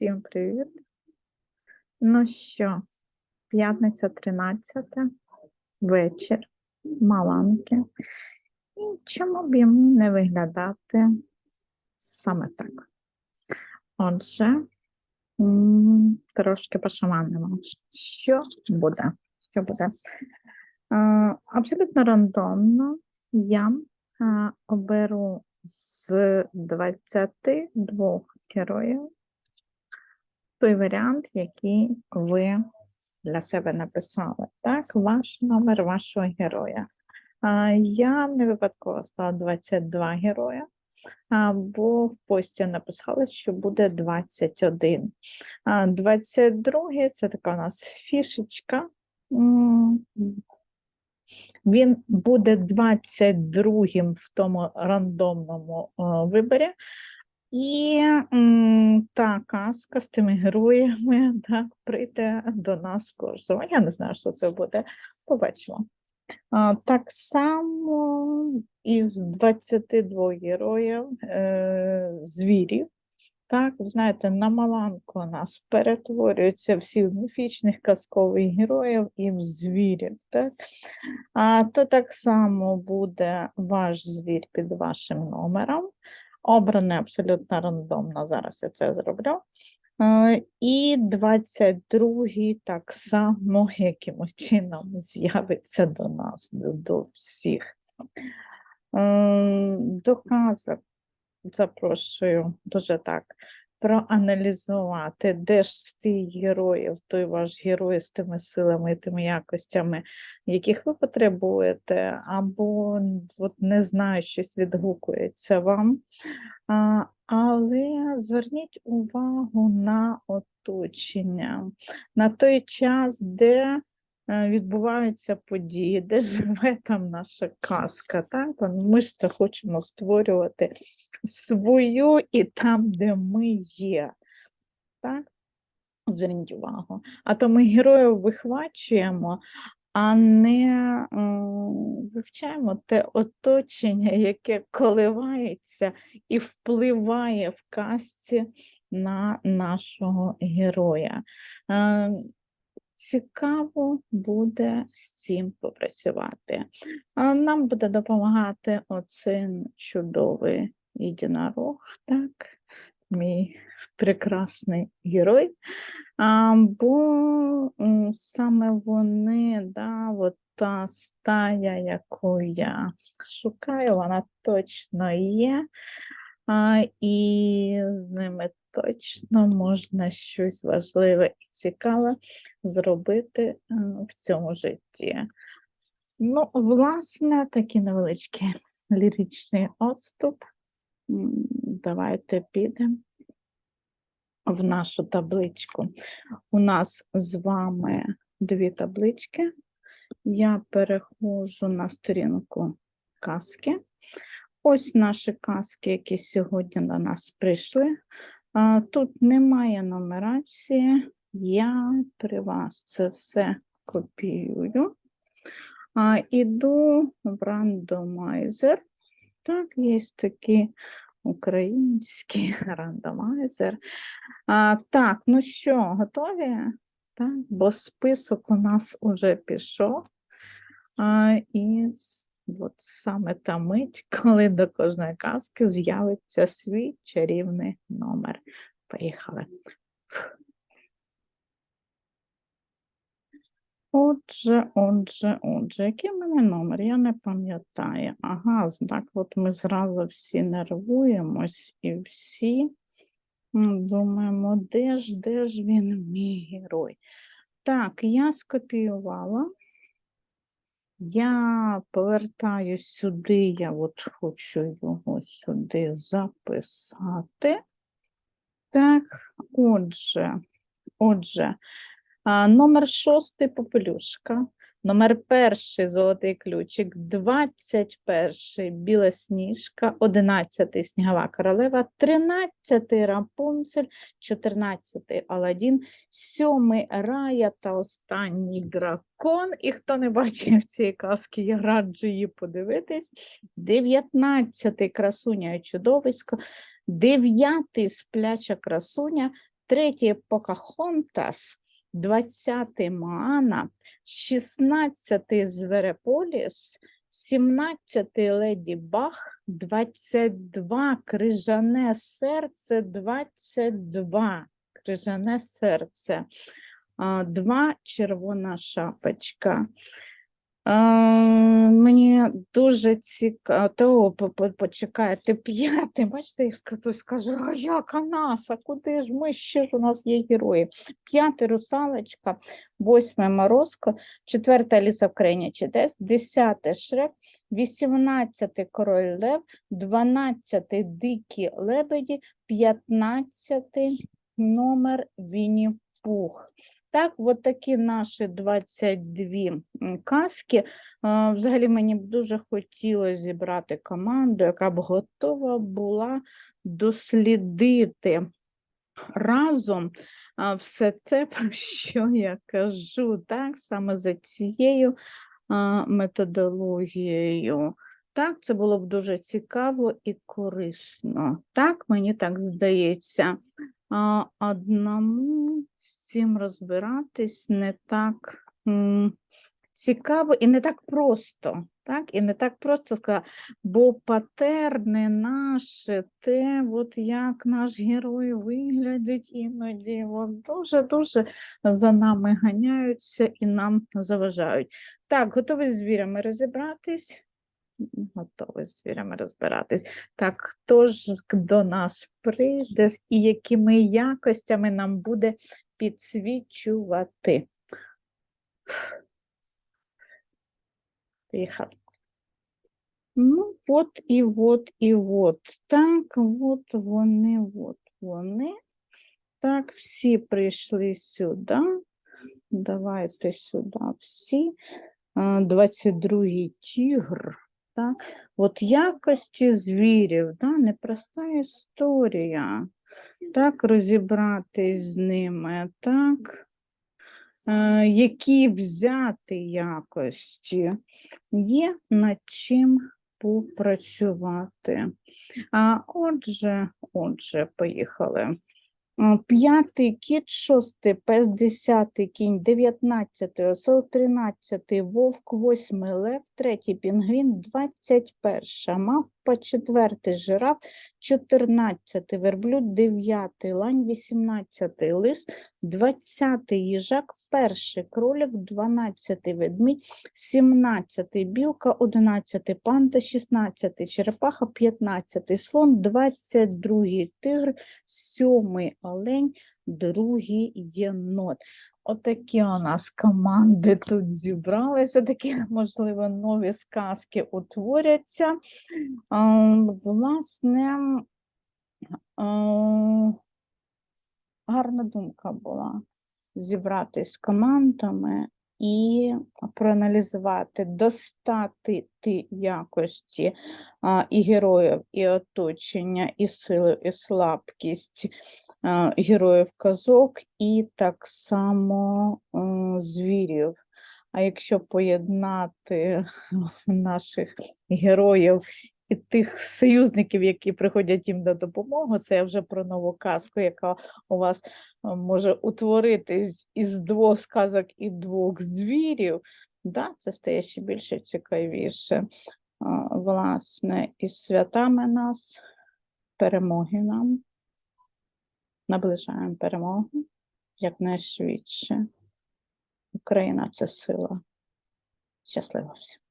Всім привіт. Ну що, п'ятниця 13, вечір, маланки. І чому б йому не виглядати саме так? Отже, трошки пошаманимо. Що буде? Що буде? Абсолютно рандомно я оберу з 22 героїв той варіант, який ви для себе написали. Так, ваш номер вашого героя. Я не випадково стала 22 героя, бо в пості написали, що буде 21. А 22 це така у нас фішечка. Він буде 22-м в тому рандомному виборі. І м, та казка з тими героями так, прийде до нас кожного. Я не знаю, що це буде. Побачимо. А, так само із 22 героїв е, звірів. Так, знаєте, на Маланку нас перетворюються всі в міфічних казкових героїв і в звірів. Так? А то так само буде ваш звір під вашим номером. Обраний абсолютно рандомно. Зараз я це зроблю. Е, І 22-й так само якимось чином з'явиться до нас, до, до всіх. Доказок запрошую дуже так проаналізувати, де ж з тих героїв, той ваш герой з тими силами тими якостями, яких ви потребуєте, або от не знаю, щось відгукується вам. А, але зверніть увагу на оточення, на той час, де відбуваються події, де живе там наша казка. Так? Ми ж це хочемо створювати свою і там, де ми є. Так? Зверніть увагу. А то ми героїв вихвачуємо, а не вивчаємо те оточення, яке коливається і впливає в казці на нашого героя. Цікаво буде з цим попрацювати. Нам буде допомагати оцей чудовий єдинорог, так, мій прекрасний герой. Бо саме вони, да, от та стая, яку я шукаю, вона точно є. А, і з ними точно можна щось важливе і цікаве зробити е, в цьому житті. Ну, власне, такий невеличкий ліричний отступ. Давайте підемо в нашу табличку. У нас з вами дві таблички. Я переходжу на сторінку казки. Ось наші казки, які сьогодні до нас прийшли. Тут немає нумерації. Я при вас це все копіюю. Іду в рандомайзер. Так, є такий український рандомайзер. Так, ну що, готові? Так, бо список у нас уже пішов. І з- от саме та мить, коли до кожної казки з'явиться свій чарівний номер. Поїхали. Отже, отже, отже, який в мене номер? Я не пам'ятаю. Ага, так от ми зразу всі нервуємось і всі думаємо, де ж, де ж він, мій герой. Так, я скопіювала. Я повертаюсь сюди, я от хочу його сюди записати. Так, отже, отже, номер шостий попелюшка, номер перший золотий ключик, двадцять перший білосніжка, одинадцятий снігова королева, тринадцятий рапунцель, чотирнадцятий Аладдін, сьомий рая та останній дракон. І хто не бачив цієї казки, я раджу її подивитись. Дев'ятнадцятий красуня і чудовисько, дев'ятий спляча красуня, третій Покахонтас, двадцятий Маана, шістнадцятий Звереполіс, сімнадцятий Леді Бах, двадцять два Крижане серце, двадцять два Крижане серце, а, два Червона шапочка. Мені дуже цікаво, то по- по- почекайте, п'ятий, бачите, як хтось а яка нас, а куди ж ми, ще ж у нас є герої. П'ятий русалочка, восьмий морозко, четверта ліса в країні чудес, десятий шрек, вісімнадцятий король лев, дванадцятий дикі лебеді, п'ятнадцятий номер Вінні Пух. Так, от такі наші 22 м, казки. Взагалі мені б дуже хотілося зібрати команду, яка б готова була дослідити разом все те, про що я кажу, так, саме за цією методологією. Так, це було б дуже цікаво і корисно. Так, мені так здається. А, одному з цим розбиратись не так цікаво і не так просто. Так? І не так просто сказати, бо патерни наші, те, от як наш герой виглядить іноді, дуже-дуже за нами ганяються і нам заважають. Так, готові з звірями розібратись? Готові з звірями розбиратись. Так, хто ж до нас прийде і якими якостями нам буде підсвічувати? Поїхали. Ну, от і от, і от. Так, от вони, от вони. Так, всі прийшли сюди. Давайте сюди всі. А, 22-й тігр. Так, от якості звірів, да, непроста історія. Так, розібратись з ними, так. Е, які взяти якості, є над чим попрацювати. А отже, отже, поїхали. П'ятий кіт, шостий, пес, десятий кінь, дев'ятнадцятий, осел, тринадцятий, вовк, восьмий, лев, третій пінгвін, двадцять перша, мавпа, четвертий, жираф, чотирнадцятий, верблюд, дев'ятий, лань, вісімнадцятий, лис, двадцятий, їжак, перший, кролик, дванадцятий, ведмідь, сімнадцятий, білка, одинадцятий, панда, шістнадцятий, черепаха, п'ятнадцятий, слон, двадцять другий, тигр, сьомий олень, другий єнот. Отакі у нас команди тут зібралися, такі, можливо, нові сказки утворяться. Власне, гарна думка була зібратись з командами і проаналізувати, достати ті якості і героїв, і оточення, і силу, і слабкість героїв казок, і так само звірів. А якщо поєднати наших героїв і тих союзників, які приходять їм на допомогу, це я вже про нову казку, яка у вас може утворитись із двох сказок і двох звірів, да, це стає ще більше цікавіше. Власне, із святами нас, перемоги нам. Наближаємо перемогу якнайшвидше. Україна це сила. Щасливо всім.